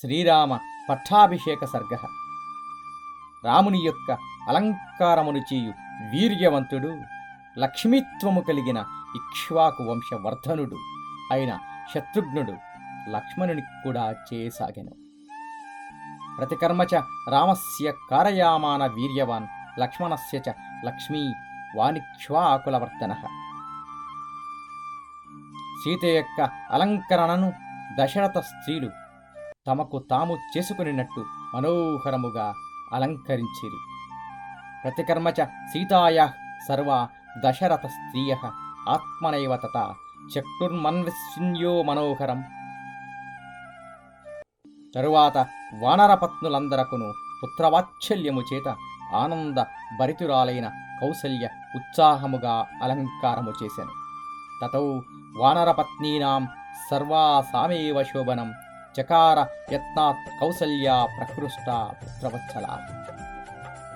శ్రీరామ పట్టాభిషేక సర్గ. రాముని యొక్క అలంకారమును చేయు వీర్యవంతుడు లక్ష్మీత్వము కలిగిన ఇక్ష్వాకు వంశవర్ధనుడు అయిన శత్రుఘ్నుడు లక్ష్మణుని కూడా చేయసాగెను ప్రతికర్మచ రామస్య కారయామాన వీర్యవాన్ లక్ష్మణస్య చ లక్ష్మీ వానిక్ష్వాకులవర్తన. సీత యొక్క అలంకరణను దశరథ స్త్రీలు తమకు తాము చేసుకునినట్టు మనోహరముగా అలంకరించిరి. ప్రతికర్మచ సీతాయా సర్వ దశరథ స్త్రియ ఆత్మనైవ తత చక్షుర్మన్విస్యో మనోహరం. తరువాత వానరపత్నులందరకును పుత్రవాత్సల్యము చేత ఆనంద భరితురాలైన కౌసల్య ఉత్సాహముగా అలంకారము చేశాను తతౌ వానరపత్నీనాం సర్వాసామేవ శోభనం ಚಕಾರ ಯತ್ನಾತ್ ಕೌಸಲ್ಯ ಪ್ರಕೃಷ್ಟ ಪುತ್ರವತ್ಸಲ